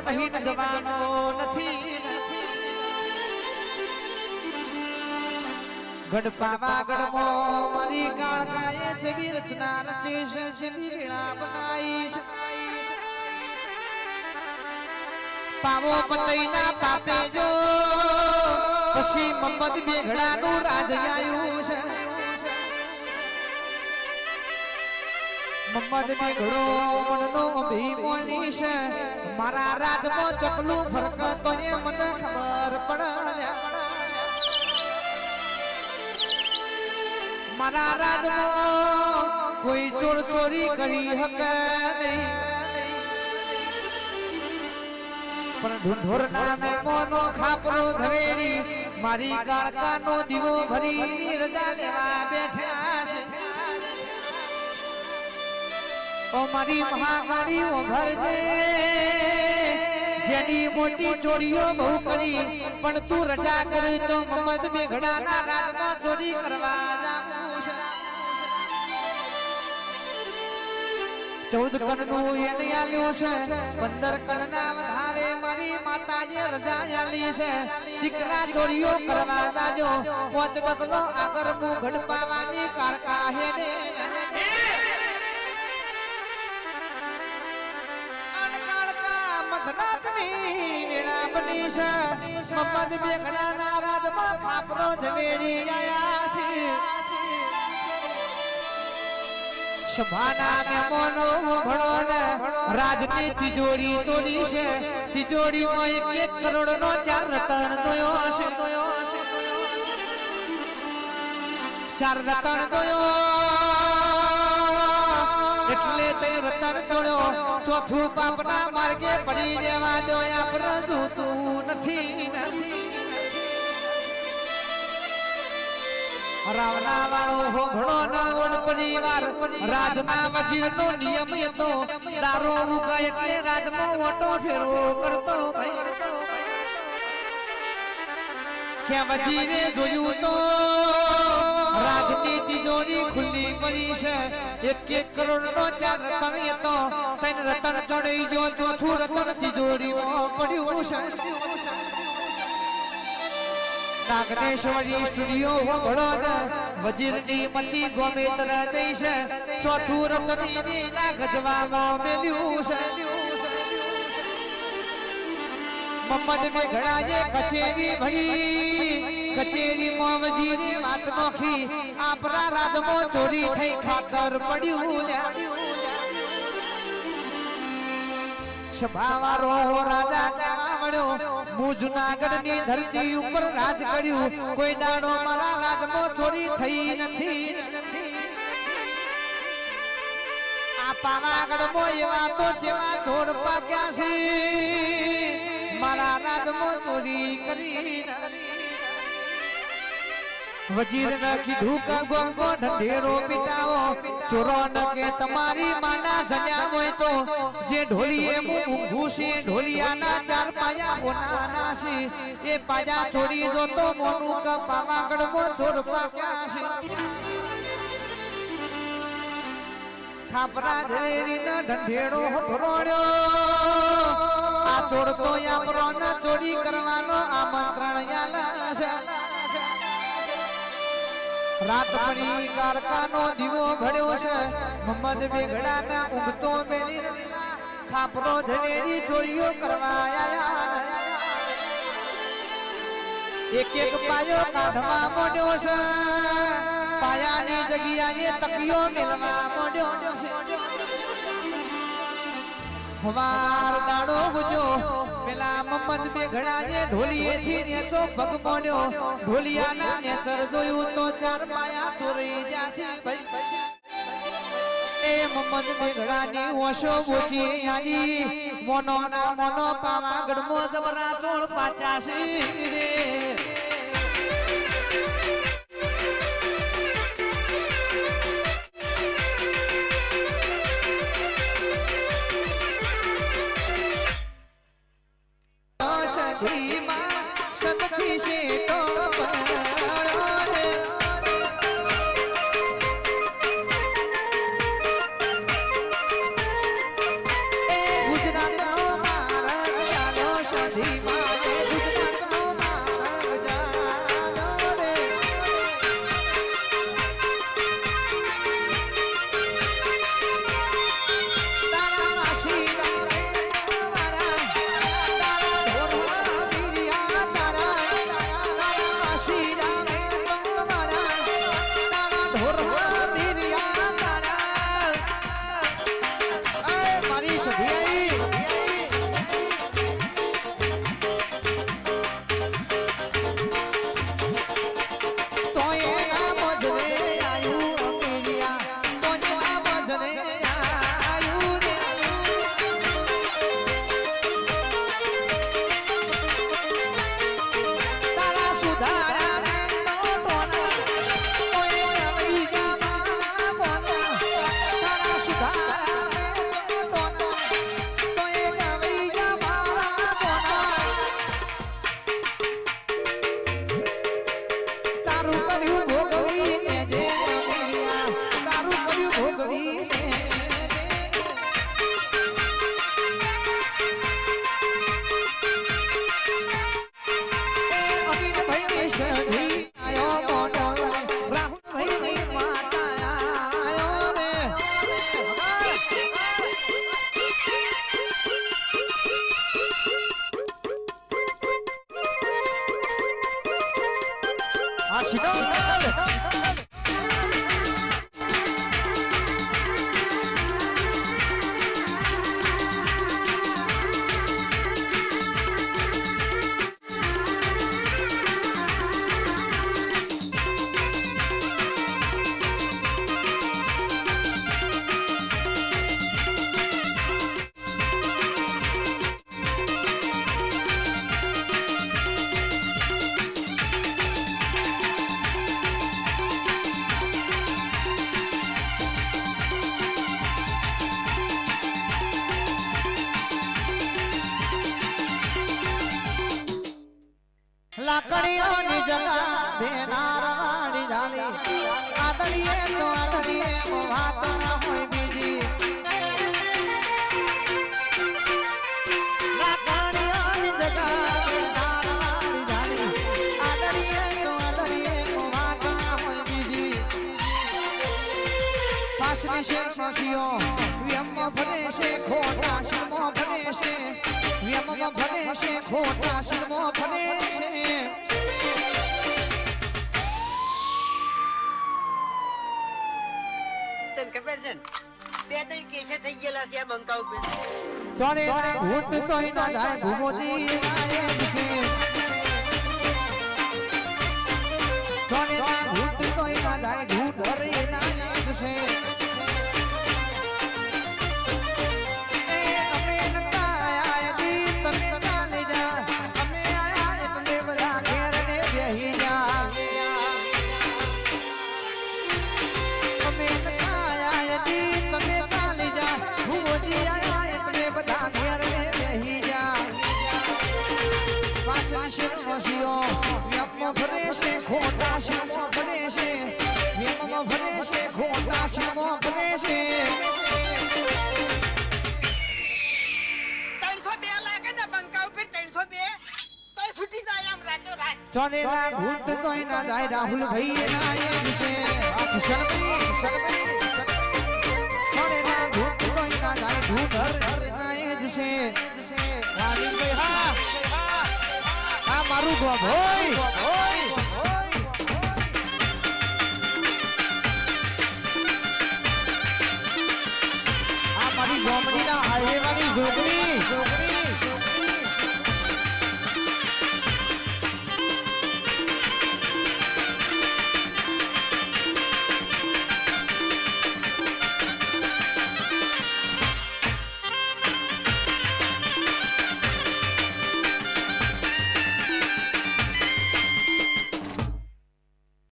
નહીં જવાનો નથી. ગઢપાવા ગઢમો મારી કાળકાએ જેવી રચના રચીશ જેવી વીણા બનાવીશ. પાવો પતઈના પાપે જો, પછી મમ્મદ બેઘડાનું રાજ આવ્યું છે મારા રાજમાં ચકલું ફરક તો એ મને ખબર પડે. મારા રાજમાં કોઈ ચોર ચોરી કરી હકે પણ ઢુંઢોર નામે મોનો ખાપરો ધરેરી મારી ગાળકાનો દીવો ભરી રજા લેવા બેઠા ઓ મારી મહાકાળી ઓ ભરજે જેની મોટી ચોરીઓ બહુ કરી, પણ તું રજા કરી તો મમ્મદ મેઘડાના રાજમાં ચોરી કરવા ચૌદ કણનું એને આલ્યું છે, પંદર કણના વધારે મારી માતાજી રજા આલી છે. દીકરા ચોરીઓ કરવા દાજો પોચ ડગલો આગળ હું ઘડપાવાની કારકા હે સભાના મહેમાનો ભણો ને રાજની તિજોરી તોડી છે. તિજોરીમાં એક એક કરોડ નો ચાર રતન દોયો હશે. ચાર રતન દોયો. એટલે તે રતન ચડ્યો. ચોથું પાપના માર્ગે પડી જવા દો. આપણે જોતું નથી રાવણા વાળો હોભળો ના ઓણ પરિવાર, રાજના વજીર નો નિયમ હતો. દારો મુકા એટલે રાજમાં ઓટો ફેરવો કરતો. કે વજીરે જોયું તો રાજની તિજોરી ખુલ્લી પડી છે. એક એક કરોડ નો ચાર રતન હતો ત્રણ રતન ચડી જો ચોથું રતન તિજોરી પડ્યું છે. નાગનેશ્વરી સ્ટુડિયો હોબળો વજીરની મતી ગોમેતર જઈ છે. ચોથું રતની ના ગજવામાં મેલ્યું છે. મમ્મદ જે કચેરી ભરી. કચેરી મોમજીની વાત નોખી. આપણા રાજમો ચોરી થઈ ખાતર પડ્યું સભાવારો રાજા કહેવા હું જુનાગઢની ધરતી ઉપર રાજ કર્યું. કોઈ દાડો મારા રાજમો ચોરી થઈ નથી. પાવાગઢ મો એવા તો જેવા છોડ પાક્યા છે. મારા રાજમાં ચોરી કરી વજીર ન કીધું કે ગોંગો ઢેરો પીટાવો. ચોરો ન કે તમારી માના જન્યા હોય તો, જે ઢોલીએ ઊંઘું છે ઢોલિયાના ચાર પાયા બોનાના છે એ પાયા ચોરી જો તો મોનું કે પાવાગઢમાં ચોર પાક્યા છે ખાપરા ન ઢંઢેરો હભરોડ્યો આ ચોર તો યામરો ચોરી કરવાનો આમંત્રણ યાલા છે રાત પડી કારકાનો દીવો ભળ્યો છે. મમ્મદ બેગડાના ઉગતો મેલી ખાપરો ઝવેરી ચોરીઓ કરવા આયા એક એક પાયો કાઢવા મોડ્યો છે. પાયાની જગ્યાએ તકિયો મેલવા મોડ્યો છે. હવાર દાડો ગુજો પેલા મમ્મદ બેઘડાએ ઢોલીએથી નેચો પગ મોડ્યો ઢોલિયાના નેચર જોયું તો ચાર પાયા ચોરી જાશે એ મમ્મદ બેઘડાની ઓશો બોચી આજી મોનો ના મોનો પાવા ગડમો જબરા ચોળ પાચાશી રે. સદથી શેટો લાકડીઓની જગા બેનાર વાળી જાલી આદળીએ તો આદળીએ વાત વાત ના હોય બીજી. શેરમસીઓ વ્યમમાં ભરે છે ખોટા શિરમો ભરે છે. વ્યમમાં ભરે છે ખોટા શિરમો ભરે છે. ખબર છે બે ત્રણ કેસે થઈ ગયેલા ત્યાં બંકા ઉપર ચોરેલા ઘૂંટ તોય ના જાય ભૂમોજી છે. ચોરેલા ઘૂંટ ભરે છે ત્રણસો બે લાગે ને બંકા ઉપર ત્રણસો બે તોય છૂટી જાય આમ રાતો રાત ચોરેલા ઘૂંટ તોય ના જાય રાહુલ ભાઈ નાયક છે આ કિશનભાઈ કિશનભાઈ ચોરેલા ઘૂંટ તોય ના જાય ઘૂંટ હર હર નાયક છે રાજીવભાઈ હા મારું ગોભોય આ મારી ગોમડીના હાઈવે વાળી ઝોપડી